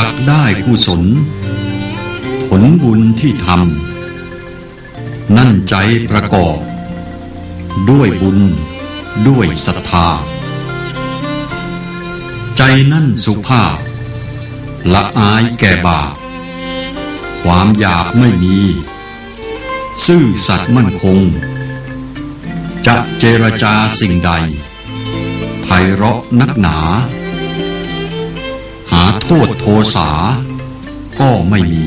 จักได้กุศล ผลบุญที่ทำนั่นใจประกอบ ด้วยบุญ ด้วยศรัทธา ใจนั่นสุภาพ ละอายแก่บาปความอยากไม่มี ซื่อสัตย์มั่นคง จะเจรจาสิ่งใดไพเราะนักหนา หาโทษโทสา ก็ไม่มี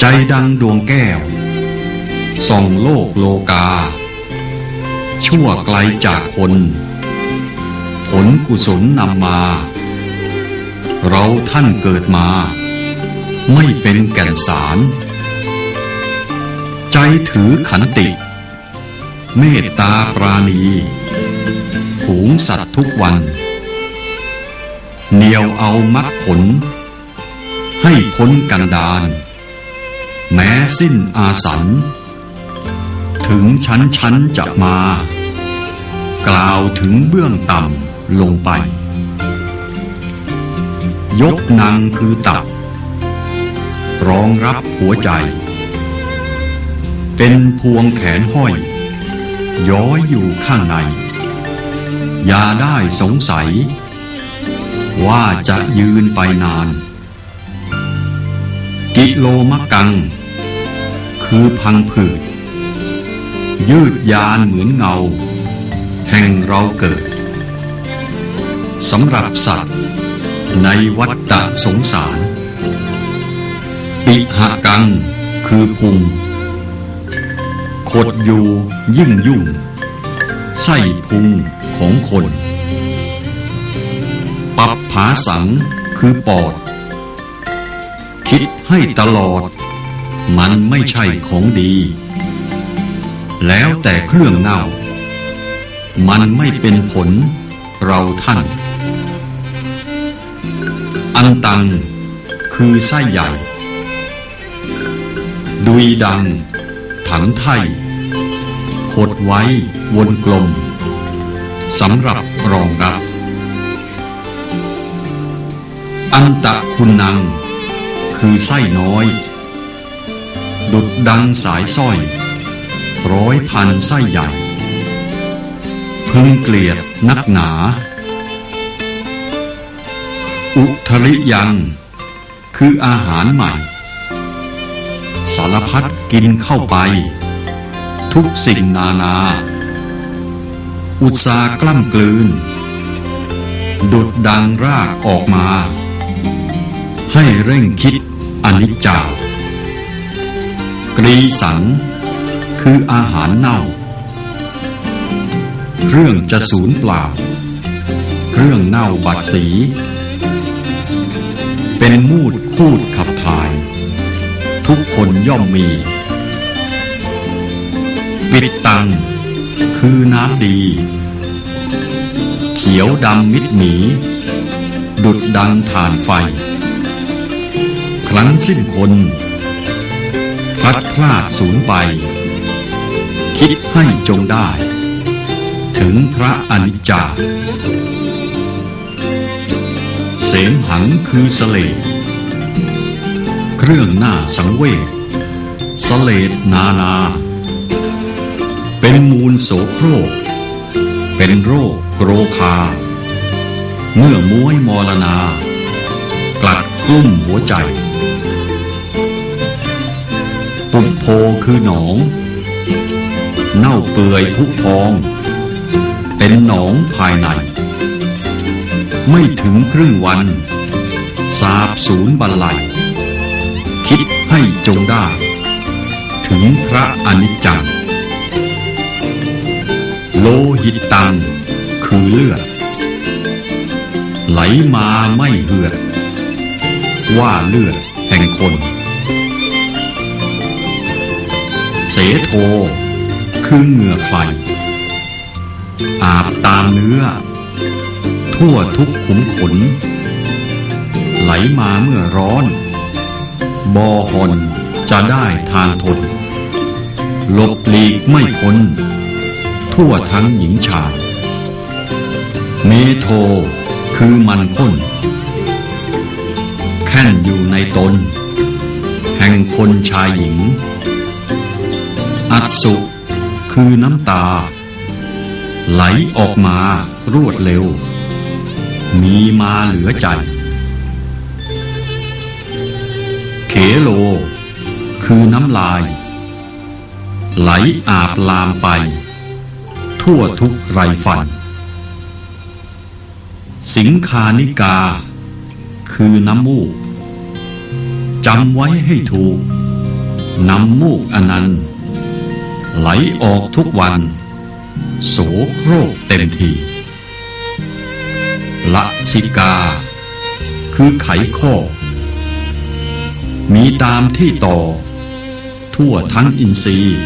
ใจดังดวงแก้ว ส่องโลกโลกา ชั่วไกลจากคน ผลกุศลนำมา เราท่านเกิดมา ไม่เป็นแก่นสาร ใจถือขันติ เมตตาปราณีฝูงสัตว์ทุกวัน เหนียวเอามักผล ให้พ้นกันดาน แม้สิ้นอาสัน ถึงชั้นชั้นจะมา กล่าวถึงเบื้องต่ำลงไป ยกนางคือตับ รองรับหัวใจ เป็นพวงแขนห้อย ย้อยอยู่ข้างใน อย่าได้สงสัย ว่าจะยืนไปนาน กิโลมะกัง คือพังผืด ยืดยานเหมือนเงา แห่งเราเกิดสำหรับสัตว์ ในวัฏฏะสงสาร ปิหะกังคือพุงขดอยู่ยิ่งยุ่ง ไส้พุงของคน ผาสังคือปอด คิดให้ตลอด มันไม่ใช่ของดี แล้วแต่เครื่องเน่า มันไม่เป็นผลเราท่าน อันตังคือไส้ใหญ่ ดุยดัง ถังไทยขดไว้วนกลมสำหรับรองรับ อันตะคุณนัง คือไส้น้อย ดุดดังสายสร้อย ร้อยพันไส้ใหญ่ พึงเกลียดนักหนา อุทริยัง คืออาหารใหม่ สารพัดกินเข้าไป ทุกสิ่งนานา อุตสากล้ำกลืนดุดดังรากออกมา ให้เร่งคิดอนิจจากรีสัง คืออาหารเน่า เครื่องจะสูญเปล่า เครื่องเน่าบัดสี เป็นมูดคูดขับถ่าย ทุกคนย่อมมี ปิดตัง คือน้ำดี เขียวดำมิดหมี ดุดดังฐานไฟ ครั้นสิ้นคนพัดพลาดสูญไป คิดให้จงได้ ถึงพระอนิจจา เสมหังคือสเลดเครื่องหน้าสังเวชสเลดนานา เป็นมูลโสโครก เป็นโรคโรคา เมื่อม้วยมรณา กลัดกลุ้มหัวใจ ตุบโพคือหนอง เน่าเปื่อยผุพอง เป็นหนองภายใน ไม่ถึงครึ่งวัน สาบสูญบรรลัย คิดให้จงได้ ถึงพระอนิจจัง โลหิตตัง คือเลือด ไหลมาไม่เหือด ว่าเลือดแห่งคน โท คือเหงื่อใครอาบตามเนื้อ ทั่วทุกขุมขน ไหลมาเมื่อร้อน บอหอนจะได้ทานทนหลบหลีกไม่พ้น ทั่วทั้งหญิงชายเมโทคือมันข้นน่นอยู่ในตน แห่งคนชายหญิง อัศสุ คือน้ำตา ไหลออกมารวดเร็ว มีมาเหลือใจ เขโล คือน้ำลาย ไหลอาบลามไป ทั่วทุกไรฟัน สิงคานิกา คือน้ำมูกจำไว้ให้ถูก น้ำมูกอนันต์ ไหลออกทุกวัน โสโครกเต็มทีละสิกา คือไขข้อ มีตามที่ต่อ ทั่วทั้งอินทรีย์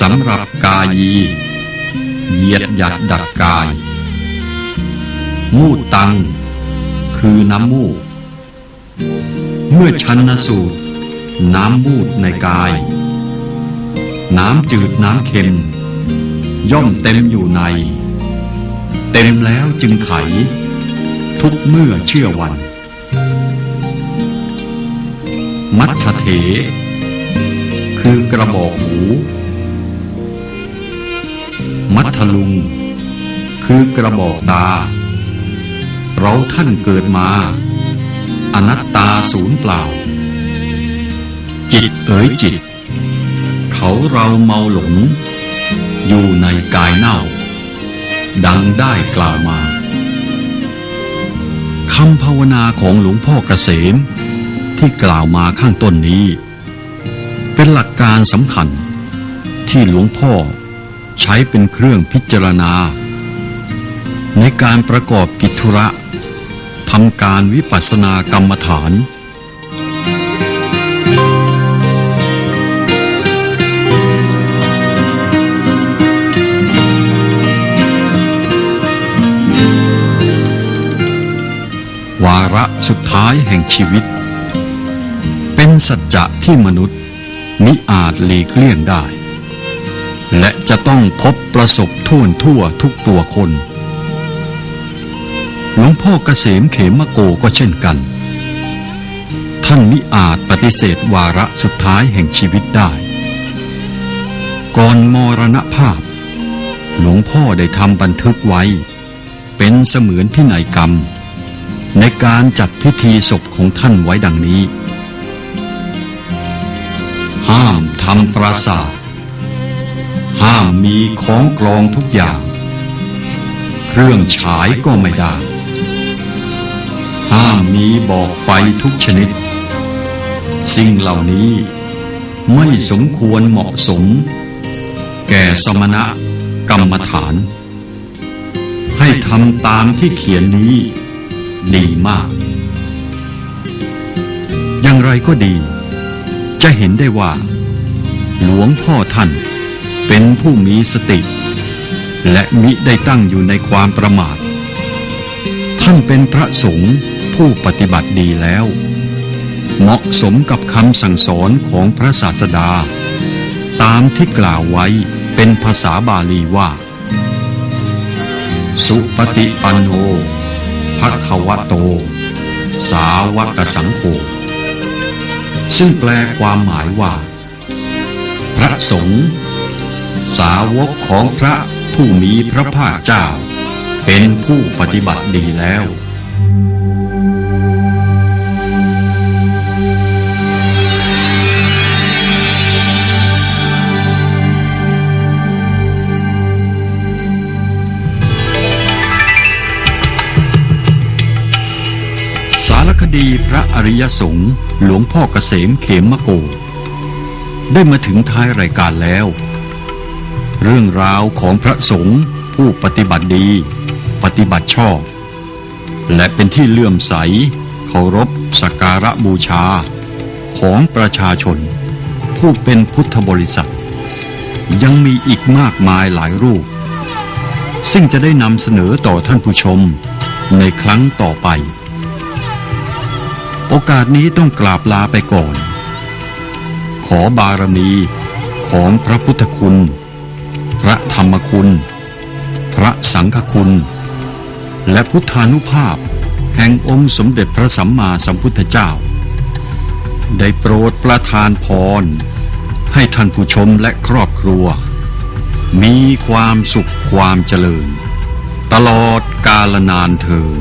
สำหรับกายีเหยียดหยัดดัดกาย มูดตัง คือน้ำมูก เมื่อชันนสูตร น้ำมูดในกาย น้ำจืดน้ำเค็ม ย่อมเต็มอยู่ใน เต็มแล้วจึงไข ทุกเมื่อเชื่อวัน มัทเถ คือกระบอกหู มัทลุง คือกระบอกตา เราท่านเกิดมา อนัตตาศูนย์เปล่า จิตเอ๋ยจิต เขาเราเมาหลง อยู่ในกายเน่า ดังได้กล่าวมาคำภาวนาของหลวงพ่อเกษมที่กล่าวมาข้างต้นนี้ เป็นหลักการสำคัญ ที่หลวงพ่อใช้เป็นเครื่องพิจารณา ในการประกอบกิจธุระทำการวิปัสสนากรรมฐาน สุดท้ายแห่งชีวิต เป็นสัจจะที่มนุษย์มิอาจหลีกเลี่ยงได้ และจะต้องพบประสบท่วนทั่วทุกตัวคน หลวงพ่อเกษมเขมโกก็เช่นกัน ท่านมิอาจปฏิเสธวาระสุดท้ายแห่งชีวิตได้ ก่อนมรณภาพ หลวงพ่อได้ทำบันทึกไว้ เป็นเสมือนพินัยกรรม ในการจัดพิธีศพของท่านไว้ดังนี้ ห้ามทำปราสาท ห้ามมีของกลองทุกอย่าง เครื่องฉายก็ไม่ได้ ห้ามมีบอกไฟทุกชนิด สิ่งเหล่านี้ไม่สมควรเหมาะสม แก่สมณะกรรมฐาน ให้ทำตามที่เขียนนี้ ดีมาก อย่างไรก็ดี จะเห็นได้ว่า หลวงพ่อท่านเป็นผู้มีสติ และมิได้ตั้งอยู่ในความประมาท ท่านเป็นพระสงฆ์ผู้ปฏิบัติดีแล้ว เหมาะสมกับคำสั่งสอนของพระศาสดา ตามที่กล่าวไว้เป็นภาษาบาลีว่า สุปฏิปันโน ภะคะวโต สาวกสังโฆซึ่งแปลความหมายว่า พระสงฆ์สาวกของพระผู้มีพระภาคเจ้า เป็นผู้ปฏิบัติดีแล้ว สารคดีพระอริยสงฆ์หลวงพ่อเกษมเขมมะโก ได้มาถึงท้ายรายการแล้ว เรื่องราวของพระสงฆ์ผู้ปฏิบัติดี ปฏิบัติชอบ และเป็นที่เลื่อมใสเคารพสักการะบูชาของประชาชน ผู้เป็นพุทธบริษัท ยังมีอีกมากมายหลายรูป ซึ่งจะได้นำเสนอต่อท่านผู้ชมในครั้งต่อไป โอกาสนี้ต้องกราบลาไปก่อน ขอบารมีของพระพุทธคุณ พระธรรมคุณ พระสังฆคุณ และพุทธานุภาพแห่งองค์สมเด็จพระสัมมาสัมพุทธเจ้า ได้โปรดประทานพร ให้ท่านผู้ชมและครอบครัว มีความสุขความเจริญ ตลอดกาลนานเทิน